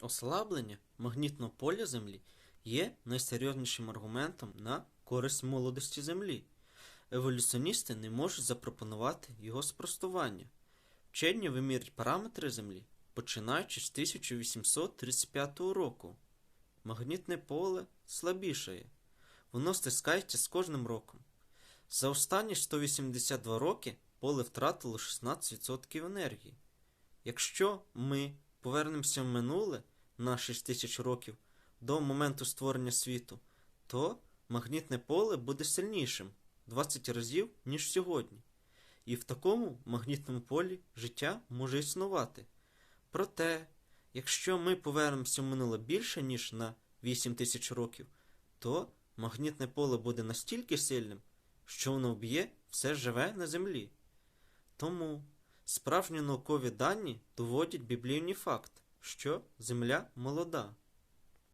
Ослаблення магнітного поля Землі є найсерйознішим аргументом на користь молодості Землі. Еволюціоністи не можуть запропонувати його спростування. Вчені вимірюють параметри Землі, починаючи з 1835 року. Магнітне поле слабішає. Воно стискається з кожним роком. За останні 182 роки поле втратило 16% енергії. Якщо ми повернемося в минуле на 6 тисяч років до моменту створення світу, то магнітне поле буде сильнішим 20 разів, ніж сьогодні. І в такому магнітному полі життя може існувати. Проте, якщо ми повернемося в минуле більше, ніж на 8 тисяч років, то магнітне поле буде настільки сильним, що воно вб'є все живе на землі. Тому справжні наукові дані доводять біблійний факт, що Земля молода.